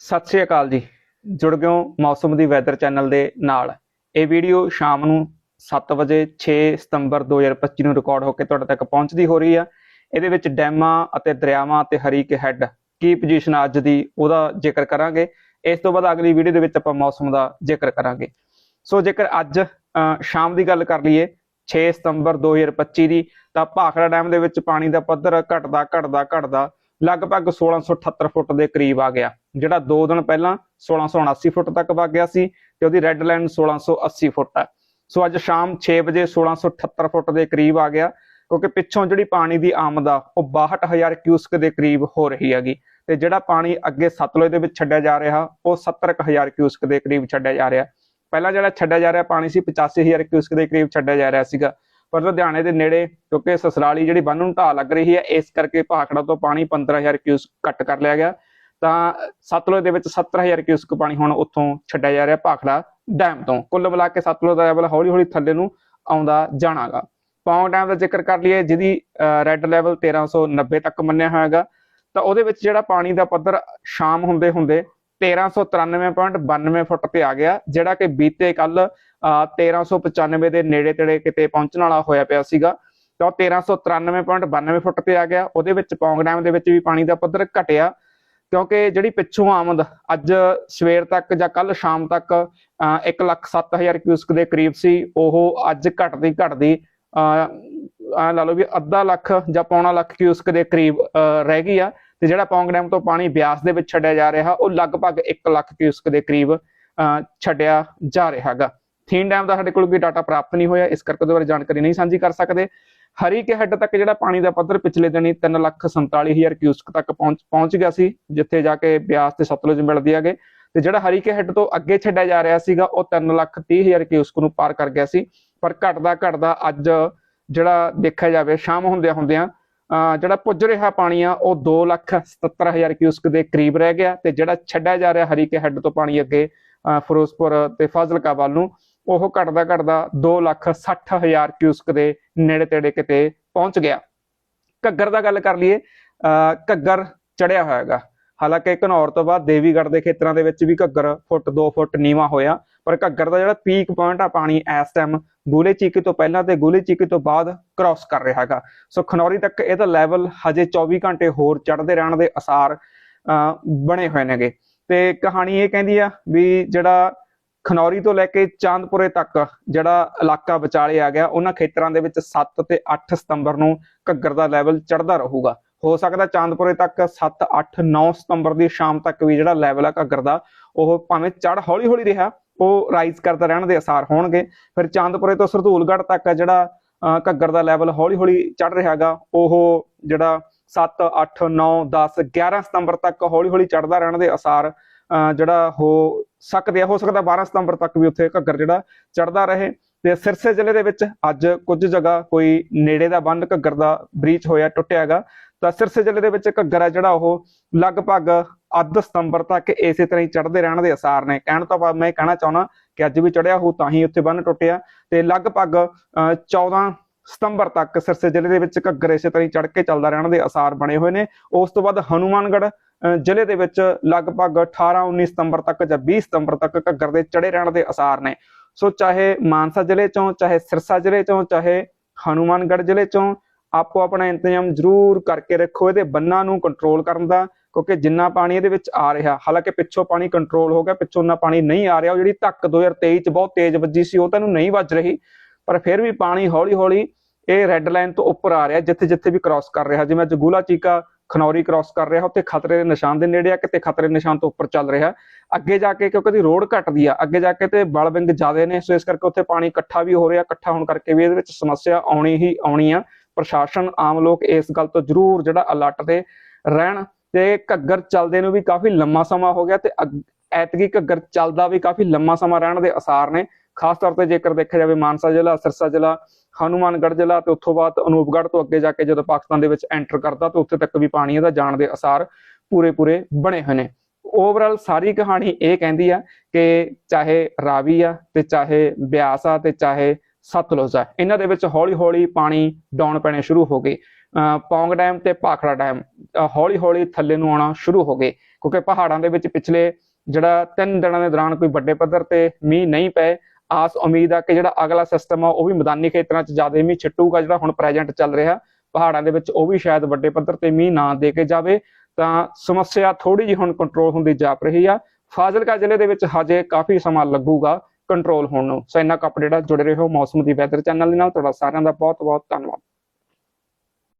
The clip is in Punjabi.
ਸਤਿ ਸ਼੍ਰੀ ਅਕਾਲ ਜੀ। ਜੁੜ ਗਏ ਮੌਸਮ ਦੀ ਵੈਦਰ ਚੈਨਲ ਦੇ ਨਾਲ। ਇਹ ਵੀਡੀਓ ਸ਼ਾਮ ਨੂੰ 7 ਵਜੇ 6 ਸਤੰਬਰ 2025 ਨੂੰ ਰਿਕਾਰਡ ਹੋ ਕੇ ਤੁਹਾਡੇ ਤੱਕ ਪਹੁੰਚਦੀ ਹੋ ਰਹੀ ਆ। ਇਹਦੇ ਵਿੱਚ ਡੈਮਾਂ ਅਤੇ ਦਰਿਆਵਾਂ ਤੇ ਹਰੀਕ ਹੈੱਡ ਕੀ ਪੋਜੀਸ਼ਨ ਅੱਜ ਦੀ, ਉਹਦਾ ਜ਼ਿਕਰ ਕਰਾਂਗੇ। ਇਸ ਤੋਂ ਬਾਅਦ ਅਗਲੀ ਵੀਡੀਓ ਦੇ ਵਿੱਚ ਆਪਾਂ ਮੌਸਮ ਦਾ ਜ਼ਿਕਰ ਕਰਾਂਗੇ। ਸੋ ਜੇਕਰ ਅੱਜ ਸ਼ਾਮ ਦੀ ਗੱਲ ਕਰ ਲਈਏ 6 ਸਤੰਬਰ 2025 ਦੀ, ਤਾਂ ਭਾਖੜਾ ਡੈਮ ਦੇ ਵਿੱਚ ਪਾਣੀ ਦਾ ਪੱਧਰ ਘਟਦਾ ਘਟਦਾ ਘਟਦਾ, ਲਗਭਗ 1678 ਫੁੱਟ ਦੇ ਕਰੀਬ ਆ ਗਿਆ। ਜਿਹੜਾ 2 ਦਿਨ ਪਹਿਲਾਂ 1679 ਫੁੱਟ ਤੱਕ ਵਗ ਗਿਆ ਸੀ ਤੇ ਉਹਦੀ ਰੈੱਡ ਲਾਈਨ 1680 ਫੁੱਟ ਹੈ ਸੋ ਅੱਜ ਸ਼ਾਮ 6 ਵਜੇ 1678 ਫੁੱਟ ਦੇ ਕਰੀਬ ਆ ਗਿਆ, ਕਿਉਂਕਿ ਪਿੱਛੋਂ ਜਿਹੜੀ ਪਾਣੀ ਦੀ ਆਮਦ ਆ, ਉਹ 62000 ਕਿਊਸਕ ਦੇ ਕਰੀਬ ਹੋ ਰਹੀ ਹੈਗੀ। ਤੇ ਜਿਹੜਾ ਪਾਣੀ ਅੱਗੇ ਸਤਲੁਜ ਦੇ ਵਿੱਚ ਛੱਡਿਆ ਜਾ ਰਿਹਾ, ਉਹ 70000 ਕਿਊਸਕ ਦੇ ਕਰੀਬ ਛੱਡਿਆ ਜਾ ਰਿਹਾ। ਪਹਿਲਾਂ ਜਿਹੜਾ ਛੱਡਿਆ ਜਾ ਰਿਹਾ ਪਾਣੀ ਸੀ 85000 ਕਿਊਸਕ ਦੇ ਕਰੀਬ ਛੱਡਿਆ ਜਾ ਰਿਹਾ ਸੀਗਾ। ਪਰ ਲੁਧਿਆਣੇ ਦੇ ਨੇੜੇ, ਕਿਉਂਕਿ ਸਸਰਾਲੀ ਜਿਹੜੀ ਬੰਨ ਨੂੰ ਢਾਹ ਲੱਗ ਰਹੀ ਹੈ, ਇਸ ਕਰਕੇ ਭਾਖੜਾ ਤੋਂ ਪਾਣੀ 15000 ਕਿਊਸਕ ਘੱਟ ਕਰ ਲਿਆ ਗਿਆ। ਤਾਂ ਸਤਲੁਜ ਦੇ ਵਿੱਚ 70000 ਕਿਊਸਕ ਪਾਣੀ ਹੁਣ ਉੱਥੋਂ ਛੱਡਿਆ ਜਾ ਰਿਹਾ ਭਾਖੜਾ ਡੈਮ ਤੋਂ। ਕੁੱਲ ਮਿਲਾ ਕੇ ਸਤਲੁਜ ਦਾ ਲੈਵਲ ਹੌਲੀ ਹੌਲੀ ਥੱਲੇ ਨੂੰ ਆਉਂਦਾ ਜਾਣਾਗਾ। ਪੌਂਗ ਡੈਮ ਦਾ ਜ਼ਿਕਰ ਕਰ ਲਈਏ, ਜਿਹਦੀ ਰੈੱਡ ਲੈਵਲ 1390 ਤੱਕ ਮੰਨਿਆ ਹੋਇਆਗਾ। ਤਾਂ ਉਹਦੇ ਵਿੱਚ ਜਿਹੜਾ ਪਾਣੀ ਦਾ ਪੱਧਰ ਸ਼ਾਮ ਹੁੰਦੇ ਹੁੰਦੇ 1393.92 ਫੁੱਟ ਤੇ ਆ ਗਿਆ, ਜਿਹੜਾ ਕਿ ਬੀਤੇ ਕੱਲ 1395 ਦੇ ਨੇੜੇ ਤੇੜੇ ਕਿਤੇ ਪਹੁੰਚਣ ਵਾਲਾ ਹੋਇਆ ਪਿਆ ਸੀਗਾ। ਤਾਂ ਉਹ 1393.92 ਫੁੱਟ ਤੇ ਆ ਗਿਆ। ਉਹਦੇ ਵਿੱਚ ਪੌਂਗ ਡੈਮ ਦੇ ਵਿੱਚ ਵੀ ਪਾਣੀ ਦਾ ਪੱਧਰ ਘਟਿਆ। ਕਿਉਂਕਿ ਜਿਹੜੀ ਪਿੱਛੋਂ ਆਮਦ ਅੱਜ ਸਵੇਰ ਤੱਕ ਜਾਂ ਕੱਲ ਸ਼ਾਮ ਤੱਕ 107000 ਕਿਊਸਕ ਦੇ ਕਰੀਬ ਸੀ ਉਹ ਅੱਜ ਘਟਦੀ ਘਟਦੀ ਆ ਲਾ ਲਓ ਵੀ ਅੱਧਾ ਲੱਖ ਜਾਂ ਪੌਣਾ ਲੱਖ ਕਿਊਸਕ ਦੇ ਕਰੀਬ ਰਹਿ ਗਈ ਆ। ਤੇ ਜਿਹੜਾ ਪੌਂਗ ਡੈਮ ਤੋਂ ਪਾਣੀ ਬਿਆਸ ਦੇ ਵਿੱਚ ਛੱਡਿਆ ਜਾ ਰਿਹਾ ਉਹ ਲਗਭਗ 1 ਲੱਖ ਕਿਊਸਕ ਦੇ ਕਰੀਬ ਅਹ, ਛੱਡਿਆ ਜਾ ਰਿਹਾ ਹੈਗਾ। ਥੀਨ ਡੈਮ ਦਾ ਸਾਡੇ ਕੋਲ ਕੋਈ ਡਾਟਾ ਪ੍ਰਾਪਤ ਨਹੀਂ ਹੋਇਆ ਇਸ ਕਰਕੇ ਉਹਦੇ ਬਾਰੇ ਜਾਣਕਾਰੀ ਨਹੀਂ ਸਾਂਝੀ ਕਰ ਸਕਦੇ। ਹਰੀਕੇ ਹੈੱਡ ਤੱਕ ਜਿਹੜਾ ਪਾਣੀ ਦਾ ਪੱਧਰ ਪਿਛਲੇ ਦਿਨੀ 347000 ਕਿਊਸਕ ਤੱਕ ਪਹੁੰਚ ਪਹੁੰਚ ਗਿਆ ਸੀ, ਜਿੱਥੇ ਜਾ ਕੇ ਬਿਆਸ ਤੇ ਸਤਲੁਜ ਮਿਲਦੇ ਆਗੇ ਤੇ ਜਿਹੜਾ ਹਰੀਕੇ ਹੈੱਡ ਤੋਂ ਅੱਗੇ ਛੱਡਿਆ ਜਾ ਰਿਹਾ ਸੀਗਾ, ਉਹ 330000 ਕਿਊਸਕ ਨੂੰ ਪਾਰ ਕਰ ਗਿਆ ਸੀ। ਪਰ ਘਟਦਾ ਘਟਦਾ ਅੱਜ ਜਿਹੜਾ ਦੇਖਿਆ ਜਾਵੇ, ਸ਼ਾਮ ਹੁੰਦਿਆਂ ਹੁੰਦਿਆਂ, ਅਹ ਜਿਹੜਾ ਪੁੱਜ ਰਿਹਾ ਪਾਣੀ ਆ, ਉਹ 277000 ਕਿਊਸਕ ਦੇ ਕਰੀਬ ਰਹਿ ਗਿਆ। ਤੇ ਜਿਹੜਾ ਛੱਡਿਆ ਜਾ ਰਿਹਾ ਹਰੀਕੇ ਹੈੱਡ ਤੋਂ ਪਾਣੀ ਅੱਗੇ, ਅਹ ਫਿਰੋਜ਼ਪੁਰ ਤੇ ਫਾਜ਼ਿਲਕਾ ਵੱਲ ਨੂੰ ਉਹ ਘਟਦਾ ਘਟਦਾ 260000 ਕਿਊਸਕ ਦੇ ਨੇੜੇ ਤੇੜੇ ਕਿਤੇ ਪਹੁੰਚ ਗਿਆ। ਘੱਗਰ ਦਾ ਗੱਲ ਕਰ ਲਈਏ ਅਹ ਘੱਗਰ ਚੜਿਆ ਹੋਇਆ ਹੈਗਾ ਹਾਲਾਂਕਿ ਘਨੌਰ ਤੋਂ ਬਾਅਦ ਦੇਵੀਗੜ੍ਹ ਦੇ ਖੇਤਰਾਂ ਦੇ ਵਿੱਚ ਵੀ ਘੱਗਰ ਫੁੱਟ 2 ਫੁੱਟ ਨੀਵਾ ਹੋਇਆ ਪਰ ਘੱਗਰ ਦਾ ਜਿਹੜਾ ਪੀਕ ਪੁਆਇੰਟ ਆ ਪਾਣੀ ਇਸ ਟਾਈਮ ਗੂਲੇ ਚੀਕੀ ਤੋਂ ਪਹਿਲਾਂ ਤੇ ਗੂਲੇ ਚੀਕੀ ਤੋਂ ਬਾਅਦ ਕ੍ਰਾਸ ਕਰ ਰਿਹਾ ਹੈਗਾ। ਸੋ ਖਨੌਰੀ ਤੱਕ ਇਹਦਾ ਲੈਵਲ ਹਜੇ 24 ਘੰਟੇ ਹੋਰ ਚੜ੍ਹਦੇ ਰਹਿਣ ਦੇ ਅਸਾਰ ਅਹ, ਬਣੇ ਹੋਏ ਨੇਗੇ। ਤੇ ਕਹਾਣੀ ਇਹ ਕਹਿੰਦੀ ਆ ਵੀ ਜਿਹੜਾ ਖਨੌਰੀ ਤੋਂ ਲੈ ਕੇ ਚਾਂਦਪੁਰੇ ਤੱਕ ਜਿਹੜਾ ਇਲਾਕਾ ਵਿਚਾਲੇ ਆ ਗਿਆ ਉਹਨਾਂ ਖੇਤਰਾਂ ਦੇ ਵਿੱਚ 7 ਤੇ 8 ਸਤੰਬਰ ਨੂੰ ਘੱਗਰ ਦਾ ਲੈਵਲ ਚੜਦਾ ਰਹੂਗਾ। ਹੋ ਸਕਦਾ ਚਾਂਦਪੁਰੇ ਤੱਕ 7 8 9 ਸਤੰਬਰ ਦੀ ਸ਼ਾਮ ਤੱਕ ਵੀ ਜਿਹੜਾ ਲੈਵਲ ਆ ਘੱਗਰ ਦਾ ਉਹ ਭਾਵੇਂ ਚੜ ਹੌਲੀ ਹੌਲੀ ਰਿਹਾ ਉਹ ਰਾਈਜ਼ ਕਰਦਾ ਰਹਿਣ ਦੇ ਅਸਾਰ ਹੋਣਗੇ। ਫਿਰ ਚਾਂਦਪੁਰੇ ਤੋਂ ਸਰਦੂਲਗੜ੍ਹ ਤੱਕ ਜਿਹੜਾ ਅਹ, ਘੱਗਰ ਦਾ ਲੈਵਲ ਹੌਲੀ ਹੌਲੀ ਚੜ ਰਿਹਾਗਾ ਉਹ ਜਿਹੜਾ 7 8 9 10 11 ਸਤੰਬਰ ਤੱਕ ਹੌਲੀ ਹੌਲੀ ਚੜਦਾ ਰਹਿਣ ਦੇ ਅਸਾਰ ਅਹ, ਜਿਹੜਾ ਉਹ ਸਕਦੇ ਆ ਹੋ ਸਕਦਾ 12 ਸਤੰਬਰ ਤੱਕ ਵੀ ਉੱਥੇ ਘੱਗਰ ਜਿਹੜਾ ਚੜਦਾ ਰਹੇ। ਤੇ ਸਿਰਸੇ ਜ਼ਿਲ੍ਹੇ ਦੇ ਵਿੱਚ ਅੱਜ ਕੁਝ ਜਗ੍ਹਾ ਕੋਈ ਨੇੜੇ ਦਾ ਬੰਨ ਘੱਗਰ ਦਾ ਬ੍ਰੀਚ ਹੋਇਆ ਟੁੱਟਿਆ ਹੈਗਾ। ਤਾਂ ਸਿਰਸੇ ਜ਼ਿਲ੍ਹੇ ਦੇ ਵਿੱਚ ਘੱਗਰ ਹੈ ਜਿਹੜਾ ਉਹ ਲਗਭਗ ਅੱਧ ਸਤੰਬਰ ਤੱਕ ਇਸੇ ਤਰ੍ਹਾਂ ਹੀ ਚੜਦੇ ਰਹਿਣ ਦੇ ਅਸਾਰ ਨੇ। ਕਹਿਣ ਤੋਂ ਬਾਅਦ ਮੈਂ ਕਹਿਣਾ ਚਾਹੁੰਦਾ ਕਿ ਅੱਜ ਵੀ ਚੜਿਆ ਹੋ ਤਾਂ ਹੀ ਉੱਥੇ ਬੰਨ ਟੁੱਟਿਆ। ਤੇ ਲਗਭਗ ਅਹ, 14 ਸਤੰਬਰ ਤੱਕ ਸਿਰਸੇ ਜ਼ਿਲ੍ਹੇ ਦੇ ਵਿੱਚ ਘੱਗਰ ਇਸੇ ਤਰ੍ਹਾਂ ਹੀ ਚੜ ਕੇ ਚੱਲਦਾ ਰਹਿਣ ਦੇ ਅਸਾਰ ਬਣੇ ਹੋਏ ਨੇ। ਉਸ ਤੋਂ ਬਾਅਦ ਹਨੂਮਾਨਗੜ੍ਹ ਜ਼ਿਲ੍ਹੇ ਦੇ ਵਿੱਚ ਲਗਭਗ 18 19 ਸਤੰਬਰ ਤੱਕ ਜਾਂ 20 ਸਤੰਬਰ ਤੱਕ ਘੱਗਰ ਦੇ ਚੜੇ ਰਹਿਣ ਦੇ ਅਸਾਰ ਨੇ। ਸੋ ਚਾਹੇ ਮਾਨਸਾ ਜ਼ਿਲ੍ਹੇ ਚੋਂ, ਚਾਹੇ ਸਿਰਸਾ ਜ਼ਿਲ੍ਹੇ ਚੋਂ, ਚਾਹੇ ਹਨੂਮਾਨਗੜ੍ਹ ਜ਼ਿਲ੍ਹੇ ਚੋਂ, ਆਪੋ ਆਪਣਾ ਇੰਤਜ਼ਾਮ ਜ਼ਰੂਰ ਕਰਕੇ ਰੱਖੋ, ਇਹਦੇ ਬੰਨਾਂ ਨੂੰ ਕੰਟਰੋਲ ਕਰਨ ਦਾ, ਕਿਉਂਕਿ ਜਿੰਨਾ ਪਾਣੀ ਇਹਦੇ ਵਿੱਚ ਆ ਰਿਹਾ, ਹਾਲਾਂਕਿ ਪਿੱਛੋਂ ਪਾਣੀ ਕੰਟਰੋਲ ਹੋ ਗਿਆ, ਪਿੱਛੋਂ ਨਾ ਪਾਣੀ ਨਹੀਂ ਆ ਰਿਹਾ, ਉਹ ਜਿਹੜੀ ਧੱਕ 2023 ਚ ਬਹੁਤ ਤੇਜ਼ ਵੱਜੀ ਸੀ, ਉਹ ਤਾਂ ਤੈਨੂੰ ਨਹੀਂ ਵੱਜ ਰਹੀ, ਪਰ ਫਿਰ ਵੀ ਪਾਣੀ ਹੌਲੀ ਹੌਲੀ ਇਹ ਰੈੱਡ ਲਾਈਨ ਤੋਂ ਉੱਪਰ ਆ ਰਿਹਾ ਜਿੱਥੇ ਜਿੱਥੇ ਵੀ ਕ੍ਰਾਸ ਕਰ ਰਿਹਾ। ਜਿਵੇਂ ਅੱਜ ਗੂਲਾ ਚੀਕਾ ਖਨੌਰੀ ਕ੍ਰਾਸ ਕਰ ਰਿਹਾ, ਉੱਥੇ ਖਤਰੇ ਦੇ ਨਿਸ਼ਾਨ ਦੇ ਨੇੜੇ ਆ, ਕਿਤੇ ਖਤਰੇ ਦੇ ਨਿਸ਼ਾਨ ਤੋਂ ਉੱਪਰ ਚੱਲ ਰਿਹਾ। ਅੱਗੇ ਜਾ ਕੇ ਕਿਉਂਕਿ ਦੀ ਰੋਡ ਘਟਦੀ ਆ, ਅੱਗੇ ਜਾ ਕੇ ਤੇ ਬਲ ਵਿੰਗ ਜ਼ਿਆਦੇ ਨੇ, ਸੋ ਇਸ ਕਰਕੇ ਉੱਥੇ ਪਾਣੀ ਇਕੱਠਾ ਵੀ ਹੋ ਰਿਹਾ, ਇਕੱਠਾ ਹੋਣ ਕਰਕੇ ਵੀ ਇਹਦੇ ਵਿੱਚ ਸਮੱਸਿਆ ਆਉਣੀ ਹੀ ਆਉਣੀ ਆ। ਪ੍ਰਸ਼ਾਸਨ, ਆਮ ਲੋਕ ਇਸ ਗੱਲ ਤੋਂ ਜ਼ਰੂਰ ਜਿਹੜਾ ਅਲਰਟ ਤੇ ਰਹਿਣ ਤੇ ਘੱਗਰ ਚੱਲਦੇ ਨੂੰ ਵੀ ਕਾਫੀ ਲੰਮਾ ਸਮਾਂ ਹੋ ਗਿਆ ਤੇ ਐਤਕੀ ਘੱਗਰ ਚੱਲਦਾ ਵੀ ਕਾਫੀ ਲੰਮਾ ਸਮਾਂ ਰਹਿਣ ਦੇ ਅਸਾਰ ਨੇ। ਖਾਸ ਤੌਰ ਤੇ ਜੇਕਰ ਦੇਖਿਆ ਜਾਵੇ ਮਾਨਸਾ ਜ਼ਿਲ੍ਹਾ, ਸਿਰਸਾ ਜ਼ਿਲ੍ਹਾ, ਹਨੂਮਾਨਗੜ੍ਹ ਜ਼ਿਲ੍ਹਾ ਤੇ ਉੱਥੋਂ ਬਾਅਦ ਅਨੂਪਗੜ੍ਹ ਤੋਂ ਅੱਗੇ ਜਾ ਕੇ ਜਦੋਂ ਪਾਕਿਸਤਾਨ ਦੇ ਵਿੱਚ ਐਂਟਰ ਕਰਦਾ ਤਾਂ ਉੱਥੇ ਤੱਕ ਵੀ ਪਾਣੀ ਇਹਦਾ ਜਾਣ ਦੇ ਅਸਾਰ ਪੂਰੇ ਪੂਰੇ ਬਣੇ ਹੋਏ ਨੇ। ਓਵਰਆਲ ਸਾਰੀ ਕਹਾਣੀ ਇਹ ਕਹਿੰਦੀ ਆ ਕਿ ਚਾਹੇ ਰਾਵੀ ਆ ਤੇ ਚਾਹੇ ਬਿਆਸ ਆ ਤੇ ਚਾਹੇ ਸਤਲੁਜ ਆ, ਇਹਨਾਂ ਦੇ ਵਿੱਚ ਹੌਲੀ ਹੌਲੀ ਪਾਣੀ ਡਾਊਨ ਪੈਣੇ ਸ਼ੁਰੂ ਹੋ ਗਏ। ਅਹ ਪੌਂਗ ਡੈਮ ਤੇ ਭਾਖੜਾ ਡੈਮ ਹੌਲੀ ਹੌਲੀ ਥੱਲੇ ਨੂੰ ਆਉਣਾ ਸ਼ੁਰੂ ਹੋ ਗਏ, ਕਿਉਂਕਿ ਪਹਾੜਾਂ ਦੇ ਵਿੱਚ ਪਿਛਲੇ ਜਿਹੜਾ ਤਿੰਨ ਦਿਨਾਂ ਦੇ ਦੌਰਾਨ ਕੋਈ ਵੱਡੇ ਪੱਧਰ ਤੇ ਮੀਂਹ ਨਹੀਂ ਪਏ ਆਸ ਉਮੀਦ ਆ ਕਿ ਜਿਹੜਾ ਅਗਲਾ ਸਿਸਟਮ ਆ, ਉਹ ਵੀ ਮੈਦਾਨੀ ਖੇਤਰਾਂ 'ਚ ਜ਼ਿਆਦਾ ਮੀਂਹ ਛਿੱਟੂਗਾ, ਜਿਹੜਾ ਹੁਣ ਪ੍ਰੈਜ਼ੈਂਟ ਚੱਲ ਰਿਹਾ। ਪਹਾੜਾਂ ਦੇ ਵਿੱਚ ਉਹ ਵੀ ਸ਼ਾਇਦ ਵੱਡੇ ਪੱਧਰ ਤੇ ਮੀਂਹ ਨਾ ਦੇ ਕੇ ਜਾਵੇ, ਤਾਂ ਸਮੱਸਿਆ ਥੋੜੀ ਜਿਹੀ ਹੁਣ ਕੰਟਰੋਲ ਹੁੰਦੀ ਜਾਪ ਰਹੀ ਆ। ਫਾਜ਼ਿਲਕਾ ਜ਼ਿਲ੍ਹੇ ਦੇ ਵਿੱਚ ਹਜੇ ਕਾਫੀ ਸਮਾਂ ਲੱਗੂਗਾ ਕੰਟਰੋਲ ਹੋਣ ਨੂੰ। ਸੋ ਇੰਨਾ ਕੁ ਅਪਡੇਟ ਜੁੜੇ ਰਹੋ ਮੌਸਮ ਦੀ ਵੈਦਰ ਚੈਨਲ ਦੇ ਨਾਲ। ਤੁਹਾਡਾ ਸਾਰਿਆਂ ਦਾ ਬਹੁਤ ਬਹੁਤ ਧੰਨਵਾਦ।